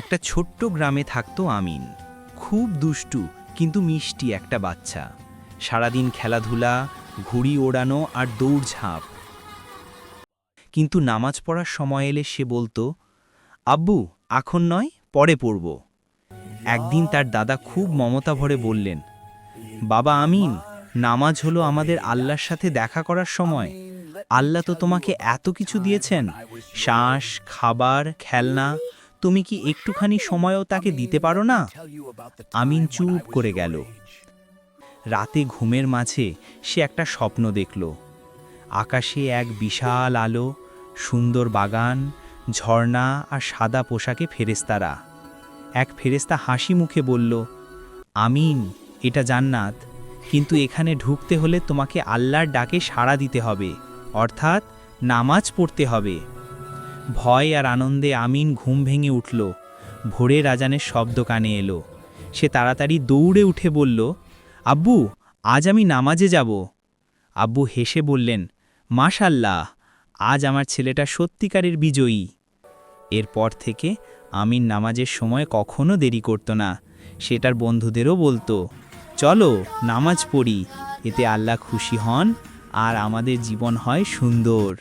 একটা ছোট্ট গ্রামে থাকতো আমিন। খুব দুষ্টু, কিন্তু মিষ্টি একটা বাচ্চা। সারাদিন খেলাধুলা, ঘুড়ি ওড়ানো আর দৌড়ঝাঁপ কিন্তু নামাজ পড়ার সময় এলে সে বলতো, আব্বু, এখন নয়, পরে পড়ব। একদিন তার দাদা খুব মমতা ভরে বললেন, বাবা আমিন, নামাজ হলো আমাদের আল্লাহর সাথে দেখা করার সময়। আল্লাহ তো তোমাকে এত কিছু দিয়েছেন। শ্বাস, খাবার, খেলনা তুমি কি একটুখানি সময়ও তাকে দিতে পারো না? আমিন চুপ করে গেল। রাতে ঘুমের মাঝে সে একটা স্বপ্ন দেখল। আকাশে এক বিশাল আলো, সুন্দর বাগান, ঝর্ণা আর সাদা পোশাকে ফেরেস্তারা এক ফেরেস্তা হাসি মুখে বলল, আমিন, এটা জান্নাত। কিন্তু এখানে ঢুকতে হলে তোমাকে আল্লাহর ডাকে সাড়া দিতে হবে। অর্থাৎ নামাজ পড়তে হবে। ভয় আর আনন্দে আমিন ঘুম ভেঙে উঠল। ভোরে রাজানের শব্দ কানে এলো। সে তাড়াতাড়ি দৌড়ে উঠে বলল, আব্বু, আজ আমি নামাজে যাব। আব্বু হেসে বললেন, মাশাল্লাহ, আজ আমার ছেলেটা সত্যিকারের বিজয়ী। এরপর থেকে আমিন নামাজের সময় কখনো দেরি করত না। সেটার বন্ধুদেরও বলতো, চলো, নামাজ পড়ি, এতে আল্লাহ খুশি হন আর আমাদের জীবন হয় সুন্দর।